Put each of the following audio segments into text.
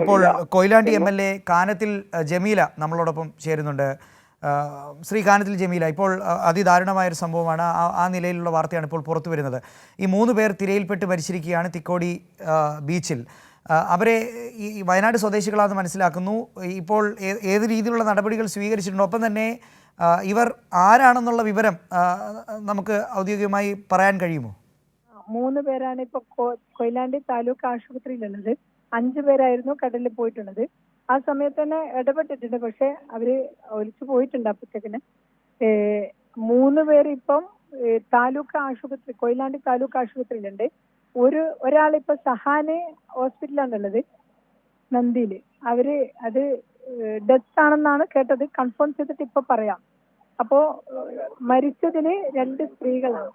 ഇപ്പോൾ Koyilandy M L A Kanathil Jameela നമ്മളോടൊപ്പം ചേരുന്നുണ്ട്. ശ്രീ കാനത്തിൽ ജമീല ഇപ്പോൾ അതിദാരുണമായൊരു അതിദാരുണമായ ഒരു സംഭവമാണ്. ആ നിലയിലുള്ള വാർത്തയാണ് ഇപ്പോൾ പുറത്തു വരുന്നത്. ഈ മൂന്ന് പേർ തിരയിൽപ്പെട്ട് മരിച്ചിരിക്കുകയാണ് തിക്കോടി ബീച്ചിൽ. അവരെ ഈ വയനാട് സ്വദേശികളാണെന്ന് മനസ്സിലാക്കുന്നു. ഇപ്പോൾ ഏത് രീതിയിലുള്ള നടപടികൾ സ്വീകരിച്ചിട്ടുണ്ട്? ഒപ്പം തന്നെ ഇവർ ആരാണെന്നുള്ള വിവരം നമുക്ക് ഔദ്യോഗികമായി പറയാൻ കഴിയുമോ? മൂന്ന് പേരാണ് ഇപ്പോൾ കൊയിലാണ്ടി താലൂക്ക് ആശുപത്രിയിലുള്ളത്. അഞ്ചു പേരായിരുന്നു കടലിൽ പോയിട്ടുള്ളത്. ആ സമയത്ത് തന്നെ ഇടപെട്ടിട്ടുണ്ട്. പക്ഷെ അവർ ഒലിച്ചു പോയിട്ടുണ്ട് അപ്പത്തേക്കിന് മൂന്ന് പേര് ഇപ്പം താലൂക്ക് ആശുപത്രി കൊയിലാണ്ടി താലൂക്ക് ആശുപത്രിയിലുണ്ട്. ഒരു ഒരാളിപ്പോ സഹാന് ഹോസ്പിറ്റലാണുള്ളത് നന്ദിയിൽ അവർ അത് ഡെത്ത് ആണെന്നാണ് കേട്ടത്. കൺഫേം ചെയ്തിട്ട് ഇപ്പൊ പറയാം. അപ്പോ മരിച്ചതിന് രണ്ട് സ്ത്രീകളാണ്.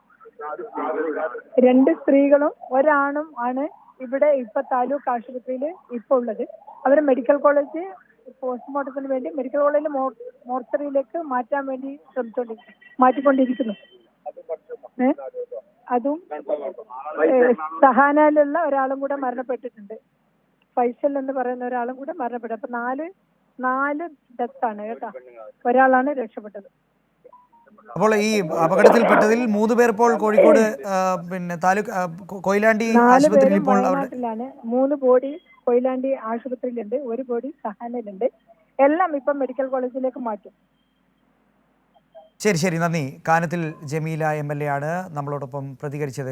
രണ്ട് സ്ത്രീകളും ഒരാണും ആണ് ഇവിടെ ഇപ്പൊ താലൂക്ക് ആശുപത്രിയിൽ ഇപ്പൊ ഉള്ളത്. അവർ മെഡിക്കൽ കോളേജ് പോസ്റ്റ്മോർട്ടത്തിന് വേണ്ടി മെഡിക്കൽ കോളേജിൽ മോർച്ചറിയിലേക്ക് മാറ്റാൻ വേണ്ടി ശ്രമിച്ചോണ്ടിരിക്കുന്നു മാറ്റിക്കൊണ്ടിരിക്കുന്നു? അതും സഹാനയിലുള്ള ഒരാളും കൂടെ മരണപ്പെട്ടിട്ടുണ്ട്. ഫൈസൽ എന്ന് പറയുന്ന ഒരാളും കൂടെ മരണപ്പെട്ടു. അപ്പൊ നാല് നാല് ഡെത്താണ് കേട്ടോ. ഒരാളാണ് രക്ഷപ്പെട്ടത്. അപ്പോൾ ഈ അപകടത്തിൽപ്പെട്ടതിൽ മൂന്ന് പേർ ഇപ്പോൾ കോഴിക്കോട് പിന്നെ താലൂക്ക് കൊയിലാണ്ടി ആശുപത്രിയിൽ ഇപ്പോൾ മൂന്ന് ബോഡി കൊയിലാണ്ടി ആശുപത്രിയിലുണ്ട് ഒരു ബോഡി സഹാനയിലുണ്ട്. എല്ലാം ഇപ്പം മെഡിക്കൽ കോളേജിലേക്ക് മാറ്റും. ശരി ശരി. നന്ദി. Kanathil Jameela M L A ആണ് നമ്മളോടൊപ്പം പ്രതികരിച്ചതിൽ.